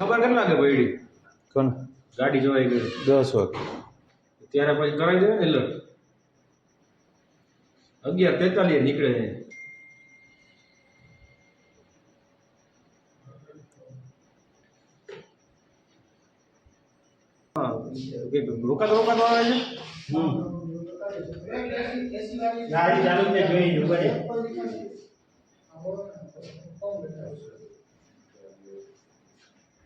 ખબર કેટલા લાગે પડી? કોણ? ગાડી જોવાઈ ગઈ. દસ વાગે. ત્યારે પછી કરાવી દેવાય ને એલર્ટ અગિયાર તેતાલીસ નીકળે છે. રોકાતો રોકાતો આવે છે. ગાડી ચાલુ છે જોઈ